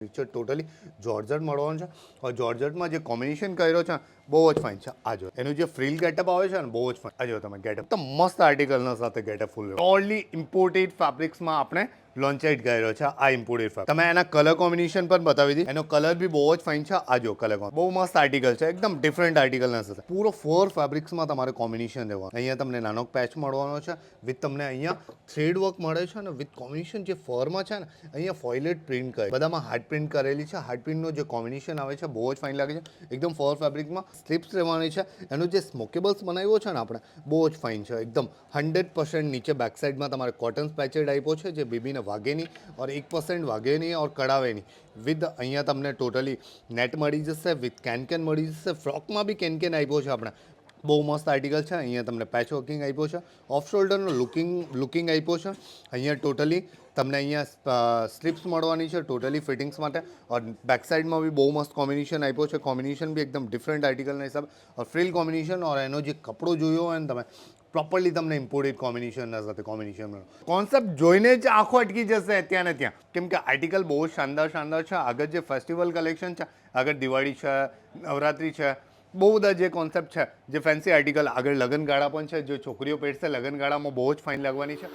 છે totally georgette મળવાનું છે. और જોર્જટમાં જે કોમ્બિનેશન કર્યો છે, બહુ જ ફાઇન છે. આજો એનું જે ફ્રીલ ગેટઅપ આવે છે ને, બહુ જ ફાઇન આજો તમે ગેટઅપ તો મસ્ત આર્ટિકલના સાથે ગેટઅપ ફૂલ ઓનલી ઇમ્પોર્ટેડ ફેબ્રિક્સમાં આપણે લોન્ચેડ ગયેલો છે આ ઇમ્પોર્ટેડ ફેબ્રિક તમે એના કલર કોમ્બિનેશન પણ બતાવી દીધી એનો કલર બી બહુ જ ફાઇન છે આ જો કલર બહુ મસ્ત આર્ટિકલ છે, એકદમ ડિફરન્ટ આર્ટિકલ સાથે. પૂરો ફોર ફેબ્રિક્સમાં તમારે કોમ્બિનેશન રહેવાનું. અહીંયા તમને નાનો પેચ મળવાનો છે વિથ તમને અહીંયા થ્રેડ વર્ક મળે છે અને વિથ કોમ્બિનેશન જે ફરમાં છે ને, અહીંયા ફોઇલેટ પ્રિન્ટ કરે. બધામાં હાર્ડ પ્રિન્ટ કરેલી છે. હાર્ડ પ્રિન્ટનો જે કોમ્બિનેશન આવે છે, બહુ જ ફાઇન લાગે છે. એકદમ ફોર ફેબ્રિકમાં સ્લીપ્સ રહેવાની છે. એનું જે સ્મોકેબલ્સ બનાવ્યો છે ને આપણે, બહુ જ ફાઇન છે. એકદમ હંડ્રેડ પર્સન્ટ નીચે બેક સાઇડમાં તમારે કોટન પેચેડ આપ્યો છે, જે બેબીને વાગે નહીં ઓર એક પર્સન્ટ વાગે નહીં ઓર કઢાવે નહીં વિથ અહીંયા તમને ટોટલી નેટ મળી જશે વિથ કેન કેન મળી જશે ફ્રોકમાં બી કેન કેન આપ્યો છે આપણે. બહુ મસ્ત આર્ટિકલ છે. અહીંયા તમને પેચ વર્કિંગ આપ્યો છે. ઓફ શોલ્ડરનો લુકિંગ લુકિંગ આપ્યો છે. અહીંયા ટોટલી તમને અહીંયા સ્લીપ્સ મળવાની છે ટોટલી ફિટિંગ્સ માટે. ઓર બેક સાઇડમાં બી બહુ મસ્ત કોમ્બિનેશન આપ્યો છે. કોમ્બિનેશન બી એકદમ ડિફરન્ટ આર્ટિકલના હિસાબ. ફ્રીલ કોમ્બિનેશન ઓર એનો જે કપડો જોયો હોય ને તમે પ્રોપરલી તમને ઇમ્પોર્ટેડ કોમ્બિનેશનના સાથે કોમ્બિનેશન કોન્સેપ્ટ જોઈને જ આંખો અટકી જશે ત્યાં ને ત્યાં. કેમ કે આર્ટિકલ બહુ શાનદાર શાનદાર છે. આગળ જે ફેસ્ટિવલ કલેક્શન છે, આગળ દિવાળી છે, નવરાત્રિ છે બહુ બધા જે કોન્સેપ્ટ છે, જે ફેન્સી આર્ટિકલ આગળ લગનગાળા પણ છે, જે છોકરીઓ પહેરશે લગનગાળામાં બહુ જ ફાઇન લાગવાની છે.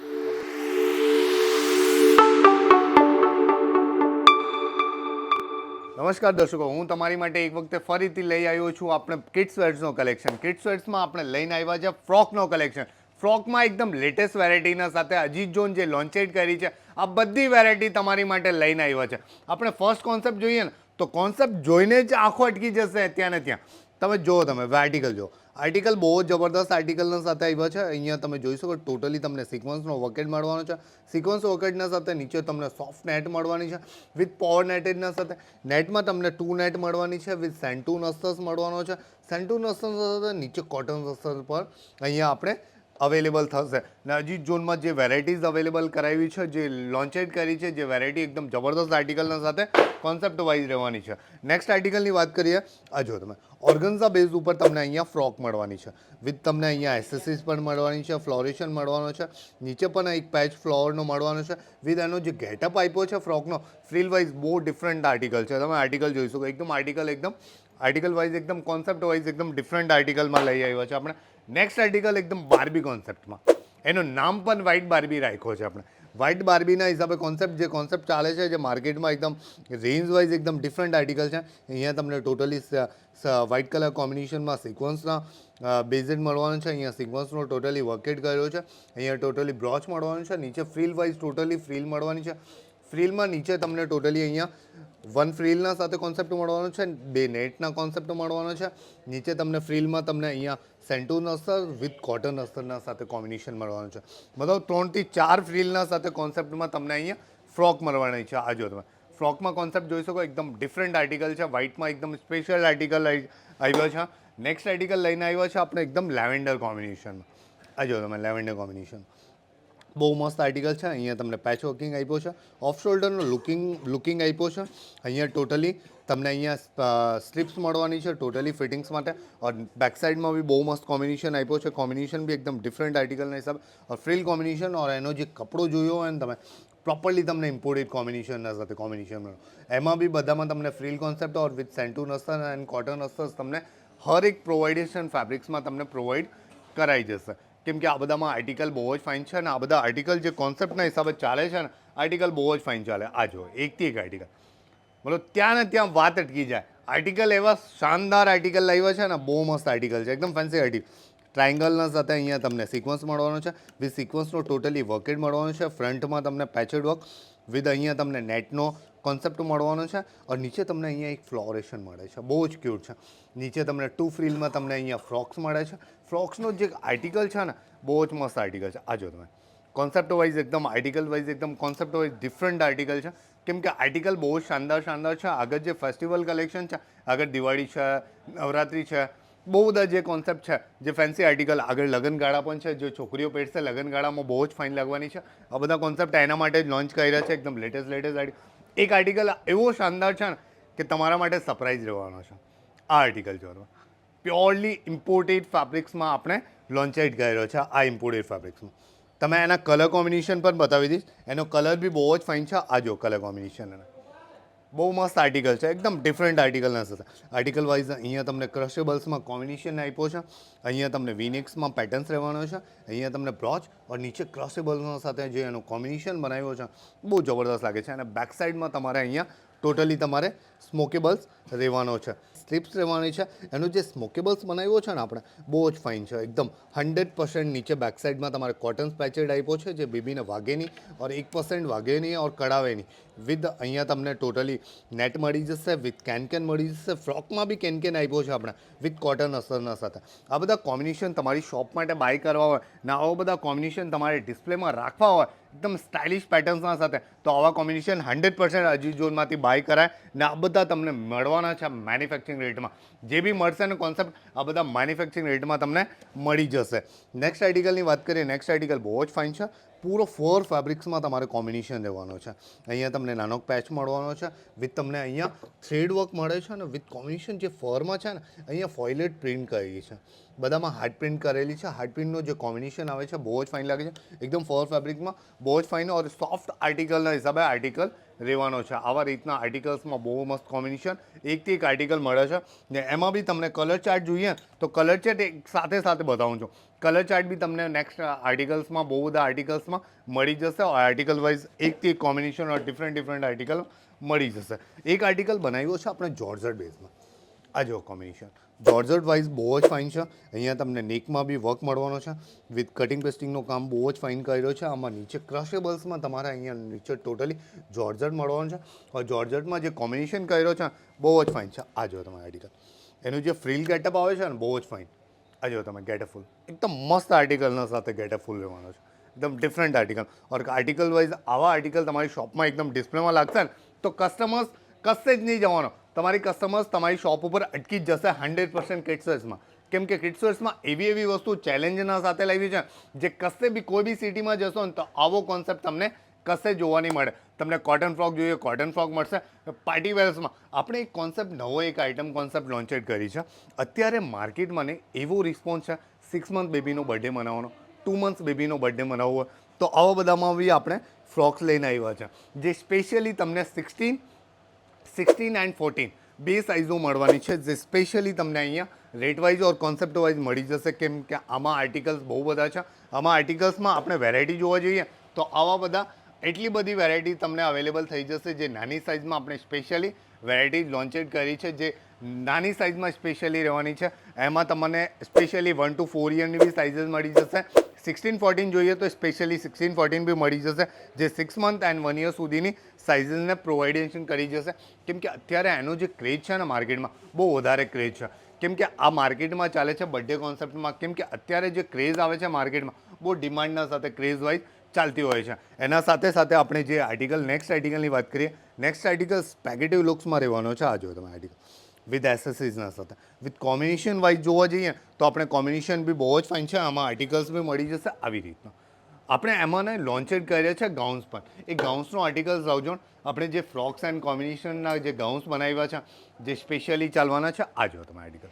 નમસ્કાર દર્શકો, હું તમારી માટે એક વખતે ફરીથી લઈ આવ્યો છું આપણે કિડ્સ વેર્સનો કલેક્શન કિડ્સ વેર્સમાં આપણે લઈને આવ્યા છે ફ્રોકનો કલેક્શન ફ્રોકમાં એકદમ લેટેસ્ટ વેરાયટીના સાથે અજીત જોન જે લોન્ચેડ કરી છે, આ બધી વેરાયટી તમારી માટે લઈને આવ્યા છે. આપણે ફર્સ્ટ કોન્સેપ્ટ જોઈએ ને, તો કોન્સેપ્ટ જોઈને જ આંખો અટકી જશે ત્યાં ને ત્યાં. તમે જુઓ તમે આર્ટિકલ જો. આર્ટિકલ બહુ જ જબરદસ્ત આર્ટિકલના સાથે આવ્યા છે. અહીંયા તમે જોઈ શકો ટોટલી તમને સિક્વન્સનો વકેટ મળવાનો છે. સિક્વન્સ વકેટના સાથે નીચે તમને સોફ્ટ નેટ મળવાની છે. વિથ પાવર નેટેડના સાથે નેટમાં તમને ટુ નેટ મળવાની છે. વિથ સેન્ટુ નસ્તસ મળવાનો છે. સેન્ટુ નસ્તસ સાથે નીચે કોટન નસ્તસ પર અહીંયા આપણે અવેલેબલ થશે. ને અજીત ઝોનમાં જે વેરાયટીઝ અવેલેબલ કરાવી છે, જે લોન્ચેડ કરી છે, જે વેરાયટી એકદમ જબરદસ્ત આર્ટિકલના સાથે કોન્સેપ્ટ વાઇઝ રહેવાની છે. નેક્સ્ટ આર્ટિકલની વાત કરીએ. આ જો તમે ઓર્ગન્ઝા બેઝ ઉપર તમને અહીંયા ફ્રોક મળવાની છે. વિથ તમને અહીંયા એસેસીસ પણ મળવાની છે ફ્લોરેશન મળવાનો છે, નીચે પણ એક પેચ ફ્લોરનો મળવાનો છે. વિથ એનો જે ગેટઅપ આપ્યો છે ફ્રોકનો ફ્રીલ વાઇઝ બહુ ડિફરન્ટ આર્ટિકલ છે. તમે આર્ટિકલ જોઈ શકો એકદમ આર્ટિકલ એકદમ આર્ટિકલ વાઇઝ એકદમ કોન્સેપ્ટ વાઇઝ એકદમ ડિફરન્ટ આર્ટિકલમાં લઈ આવ્યા છે. આપણે નેક્સ્ટ આર્ટિકલ એકદમ બારબી કોન્સેપ્ટમાં એનું નામ પણ વ્હાઇટ બાર્બી રાખ્યો છે આપણે. વ્હાઇટ બાર્બીના હિસાબે કોન્સેપ્ટ જે કોન્સેપ્ટ ચાલે છે, જે માર્કેટમાં એકદમ રેન્જ વાઇઝ એકદમ ડિફરન્ટ આર્ટિકલ છે, અહીંયા તમને ટોટલી વ્હાઇટ કલર કોમ્બિનેશનમાં સિક્વન્સના બેઝેડ મળવાનું છે. અહીંયા સિક્વન્સનો ટોટલી વર્કેટ કર્યો છે. અહીંયા ટોટલી બ્રોચ મળવાનું છે. નીચે ફ્રીલ વાઇઝ ટોટલી ફ્રીલ મળવાની છે. ફ્રીલમાં નીચે તમને ટોટલી અહીંયા વન ફ્રીલના સાથે કોન્સેપ્ટ મળવાનો છે, બે નેટના કોન્સેપ્ટ મળવાનો છે. નીચે તમને ફ્રીલમાં તમને અહીંયા સેન્ટૂન અસ્તર વિથ કોટન અસ્તરના સાથે કોમ્બિનેશન મળવાનું છે. મતલબ ત્રણથી ચાર ફ્રીલના સાથે કોન્સેપ્ટમાં તમને અહીંયા ફ્રોક મળવાની છે. આજો તમે. ફ્રોકમાં કોન્સેપ્ટ જોઈ શકો, એકદમ ડિફરન્ટ આર્ટિકલ છે. વ્હાઇટમાં એકદમ સ્પેશિયલ આર્ટિકલ આવ્યો છે. નેક્સ્ટ આર્ટિકલ લઈને આવ્યો છે આપણે એકદમ લેવેન્ડર કોમ્બિનેશનમાં આજો તમે લેવેન્ડર કોમ્બિનેશન બહુ મસ્ત આર્ટિકલ છે. અહીંયા તમને પેચ વર્કિંગ આપ્યો છે. ઓફ શોલ્ડરનો લુકિંગ લુકિંગ આપ્યો છે. અહીંયા ટોટલી તમને અહીંયા સ્લીપ્સ મળવાની છે ટોટલી ફિટિંગ્સ માટે. ઓર બેક સાઇડમાં બી બહુ મસ્ત કોમ્બિનેશન આપ્યો છે. કોમ્બિનેશન બી એકદમ ડિફરન્ટ આર્ટિકલના હિસાબે. ઓર ફ્રીલ કોમ્બિનેશન ઓર એનો જે કપડો જોયો હોય ને તમે પ્રોપરલી તમને ઇમ્પોર્ટેડ કોમ્બિનેશનના સાથે કોમ્બિનેશન મળે. એમાં બી બધામાં તમને ફ્રીલ કોન્સેપ્ટ ઓર વિથ સેન્ટુ નસ્તર એન્ડ કોટન નસ્તર તમને હર એક પ્રોવાઇડેશન ફેબ્રિક્સમાં તમને પ્રોવાઈડ કરાઈ જશે. કેમ કે આ બધામાં આર્ટિકલ બહુ જ ફાઇન છે અને આ બધા આર્ટિકલ જે કોન્સેપ્ટના હિસાબે ચાલે છે ને આર્ટિકલ બહુ જ ફાઇન ચાલે. આ જો એકથી એક આર્ટિકલ મતલબ ત્યાં ને ત્યાં વાત અટકી જાય. આર્ટિકલ એવા શાનદાર આર્ટિકલ લાવ્યા છે ને, બહુ મસ્ત આર્ટિકલ છે. એકદમ ફેન્સી આર્ટિકલ ટ્રાયંગલના સાથે અહીંયા તમને સિક્વન્સ મળવાનો છે. વિથ સિક્વન્સનો ટોટલી વર્કેડ મળવાનો છે. ફ્રન્ટમાં તમને પેચડ વર્ક વિથ અહીંયા તમને નેટનો કોન્સેપ્ટ મળવાનો છે. અને નીચે તમને અહીંયા એક ફ્લોરેશન મળે છે. બહુ જ ક્યુટ છે. નીચે તમને ટુ ફ્રીલમાં તમને અહીંયા ફ્રોક્સ મળે છે. ફ્રોક્સનો જે આર્ટિકલ છે ને, બહુ જ મસ્ત આર્ટિકલ છે. આ જો તમે. કોન્સેપ્ટ વાઇઝ એકદમ આર્ટિકલ વાઇઝ એકદમ કોન્સેપ્ટ વાઇઝ ડિફરન્ટ આર્ટિકલ છે. કેમ કે આર્ટિકલ બહુ જ શાનદાર શાનદાર છે. આગળ જે ફેસ્ટિવલ કલેક્શન છે, આગળ દિવાળી છે, નવરાત્રિ છે બહુ બધા જે કોન્સેપ્ટ છે, જે ફેન્સી આર્ટિકલ આગળ લગનગાળા પણ છે, જે છોકરીઓ પહેરશે લગનગાળામાં બહુ જ ફાઇન લાગવાની છે. આ બધા કોન્સેપ્ટ એના માટે જ લોન્ચ કર્યા છે. એકદમ લેટેસ્ટ લેટેસ્ટ એક આર્ટિકલ એવો શાનદાર છે ને, કે તમારા માટે સરપ્રાઇઝ રહેવાનો છે. આ આર્ટિકલ જો પ્યોરલી ઇમ્પોર્ટેડ ફેબ્રિક્સમાં આપણે લોન્ચેડ કર્યો છે આ ઇમ્પોર્ટેડ ફેબ્રિક્સમાં તમે એના કલર કોમ્બિનેશન પણ બતાવી દઈશ. એનો કલર બી બહુ જ ફાઇન છે આ જો કલર કોમ્બિનેશન એના. બહુ મસ્ત આર્ટિકલ છે, એકદમ ડિફરન્ટ આર્ટિકલના સાથે. આર્ટિકલ વાઇઝ અહીંયા તમને ક્રશેબલ્સમાં કોમ્બિનેશન આપ્યો છે. અહીંયા તમને વિનેક્સમાં પેટર્ન્સ રહેવાનો છે. અહીંયા તમને બ્રોચ ઓર નીચે ક્રશેબલ્સના સાથે જે એનો કોમ્બિનેશન બનાવ્યો છે, બહુ જબરદસ્ત લાગે છે. અને બેક સાઇડમાં તમારે અહીંયા ટોટલી તમારે સ્મોકેબલ્સ રહેવાનો છે. સ્ટ્રીપ્સ રહેવાની છે. એનું જે સ્મોકેબલ્સ બનાવ્યો છે ને આપણે, બહુ જ ફાઇન છે. એકદમ હંડ્રેડ પર્સન્ટ નીચે બેક સાઇડમાં તમારે કોટન સ્પેચેડ આપ્યો છે, જે બીબીને વાગે નહીં ઓર એક પર્સન્ટ વાગે નહીં ઓર કડાવે નહીં વિથ અહીંયા તમને ટોટલી નેટ મળી જશે વિથ કેન કેન મળી જશે ફ્રોકમાં બી કેન કેન આપ્યો છે આપણે વિથ કોટન અસરના સાથે. આ બધા કોમ્બિનેશન તમારી શોપ માટે બાય કરવા હોય, ને આવા બધા કોમ્બિનેશન તમારે ડિસ્પ્લેમાં રાખવા હોય, એકદમ સ્ટાઇલિશ પેટર્ન્સના સાથે, તો આવા કોમ્બિનેશન હંડ્રેડ પર્સન્ટ અજીત ઝોનમાંથી બાય કરાય, ને આ બધા તમને મળવાના છે મેન્યુફેક્ચરિંગ રેટમાં જે બી મળશે ને કોન્સેપ્ટ આ બધા મેન્યુફેક્ચરિંગ રેટમાં તમને મળી જશે. નેક્સ્ટ આર્ટિકલની વાત કરીએ નેક્સ્ટ આર્ટિકલ બહુ જ ફાઇન છે. પૂરો ફોર ફેબ્રિક્સમાં તમારે કોમ્બિનેશન રહેવાનો છે. અહીંયા તમને નાનો પેચ મળવાનો છે વિથ તમને અહીંયા થ્રેડ વર્ક મળે છે અને વિથ કોમ્બિનેશન જે ફોરમાં છે ને, અહીંયા ફોઇલેટ પ્રિન્ટ કરેલી છે. બધામાં હાર્ડ પ્રિન્ટ કરેલી છે. હાર્ડ પ્રિન્ટનો જે કોમ્બિનેશન આવે છે, બહુ જ ફાઇન લાગે છે. એકદમ ફોર ફેબ્રિકમાં બહુ જ ફાઇન ઓર સોફ્ટ આર્ટિકલના હિસાબે આર્ટિકલ રહેવાનો છે. આવા રીતના આર્ટિકલ્સમાં બહુ મસ્ત કોમ્બિનેશન એકથી એક આર્ટિકલ મળે છે. ને એમાં બી તમને કલર ચાર્ટ જોઈએ તો કલર ચાર્ટ એક સાથે સાથે બતાવું છું. કલર ચાર્ટ બી તમને નેક્સ્ટ આર્ટિકલ્સમાં, બહુ બધા આર્ટિકલ્સમાં મળી જશે. આર્ટિકલ વાઇઝ એકથી એક combination or different different article મળી જશે. એક આર્ટિકલ બનાવ્યો છે આપણે જોર્જટ બેઝમાં આ જો કોમ્બિનેશન જોર્જટ વાઇઝ બહુ જ ફાઇન છે. અહીંયા તમને નેકમાં બી વર્ક મળવાનો છે. વિથ કટિંગ પેસ્ટિંગનું કામ બહુ જ ફાઇન કર્યો છે. આમાં નીચે ક્રશેબલ્સમાં તમારે અહીંયા નીચે ટોટલી જોર્જટ મળવાનું છે. જોર્જટમાં જે કોમ્બિનેશન કર્યો છે, બહુ જ ફાઇન છે. આ જો તમે આર્ટિકલ એનું જે ફ્રીલ ગેટઅપ આવે છે ને, બહુ જ ફાઇન આ જો તમે ગેટઅપ ફૂલ એકદમ મસ્ત આર્ટિકલના સાથે ગેટઅપ ફૂલ રહેવાનો છે. એકદમ different article or article wise આવા આર્ટિકલ તમારી શોપમાં એકદમ ડિસ્પ્લેમાં લાગશે ને, તો કસ્ટમર્સ કશે જ નહીં જવાનો. તમારી કસ્ટમર્સ તમારી શોપ ઉપર અટકી જ જશે હંડ્રેડ પર્સન્ટ કિડ્સવેર્સમાં કેમ કે કિડ્સવેર્સમાં એવી એવી વસ્તુ ચેલેન્જના સાથે લાવી છે, જે કશે બી કોઈ બી સિટીમાં જશો ને તો આવો કોન્સેપ્ટ તમને કશે જોવા નહીં મળે. તમને કોટન ફ્રોક જોઈએ કોટન ફ્રોક મળશે. પાર્ટી વેર્સમાં આપણે એક કોન્સેપ્ટ નવો એક આઇટમ કોન્સેપ્ટ લોન્ચેડ કરી છે. અત્યારે માર્કેટમાં ને એવો રિસ્પોન્સ છે સિક્સ મંથ બેબીનો બર્થડે મનાવવાનો ટુ મંથ્સ બેબીનો બર્થડે મનાવવો. તો આવા બધામાં બી આપણે ફ્રોક્સ લઈને આવ્યા છે. જે સ્પેશિયલી તમને સિક્સટીન સિક્સટીન એન્ડ ફોર્ટીન બે સાઇઝો મળવાની છે, જે સ્પેશિયલી તમને અહીંયા rate wise or concept wise મળી જશે. કેમ કે આમાં આર્ટિકલ્સ બહુ બધા છે. આમાં આર્ટિકલ્સમાં આપણે વેરાયટી જોવા જઈએ, તો આવા બધા એટલી બધી વેરાયટી તમને અવેલેબલ થઈ જશે, જે નાની સાઇઝમાં આપણે સ્પેશિયલી વેરાયટી લોન્ચેડ કરી છે, જે નાની સાઇઝમાં સ્પેશિયલી રહેવાની છે. એમાં તમને સ્પેશિયલી વન ટુ ફોર યરની બી સાઇઝ મળી જશે. સિક્સટીન ફોર્ટીન જોઈએ તો સ્પેશિયલી સિક્સટીન ફોર્ટીન બી મળી જશે, જે six month and one year સુધીની સાઇઝીસને પ્રોવાઇડેશન કરી જશે. કેમ કે અત્યારે એનો જે ક્રેઝ છે ને માર્કેટમાં બહુ વધારે ક્રેઝ છે. કેમ કે આ માર્કેટમાં ચાલે છે બર્થડે કોન્સેપ્ટમાં કેમ કે અત્યારે જે ક્રેઝ આવે છે માર્કેટમાં બહુ ડિમાન્ડના સાથે ક્રેઝ વાઇઝ ચાલતી હોય છે. એના સાથે સાથે આપણે જે આર્ટિકલ નેક્સ્ટ આર્ટિકલની વાત કરીએ નેક્સ્ટ આર્ટિકલ સ્પેગેટિવ લુક્સમાં રહેવાનો છે. આ જો તમે આર્ટિકલ વિથ એસેસરીઝના સાથે. વિથ કોમ્બિનેશન વાઇઝ જોવા જઈએ તો આપણે કોમ્બિનેશન બી બહુ જ ફાઇન છે, આમાં આર્ટિકલ્સ બી મળી જશે આવી રીતના. આપણે એમાં ને લોન્ચેડ કર્યા છે ગાઉન્સ પણ એ ગાઉન્સનો આર્ટિકલ્સ આવજો આપણે જે ફ્રોક્સ એન્ડ કોમ્બિનેશનના જે ગાઉન્સ બનાવ્યા છે, જે સ્પેશિયલી ચાલવાના છે, આ જો તમે આર્ટિકલ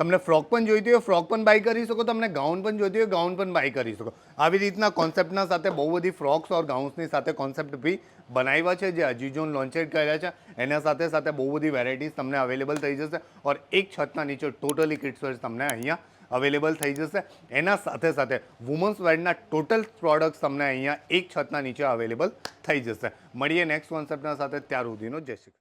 તમને ફ્રોક પણ જોઈતી હોય, ફ્રોક પણ બાય કરી શકો, તમને ગાઉન પણ જોઈતી હોય, ગાઉન પણ બાય કરી શકો. આવી રીતના કોન્સેપ્ટના સાથે બહુ બધી ફ્રોક્સ ઓર ગાઉન્સની સાથે કોન્સેપ્ટ બી બનાવ્યા છે, જે અજીજોન લોન્ચેડ કર્યા છે. એના સાથે સાથે બહુ બધી વેરાયટીઝ તમને અવેલેબલ થઈ જશે ઓર એક છતના નીચે ટોટલી કિડ્સ વેર્સ તમને અહીંયા અવેલેબલ થઈ જશે. એના સાથે સાથે વુમન્સ વેરના ટોટલ પ્રોડક્ટ્સ તમને અહીંયા એક છતના નીચે અવેલેબલ થઈ જશે. મળીએ નેક્સ્ટ કોન્સેપ્ટના સાથે, ત્યાર સુધીનો જય શ્રી.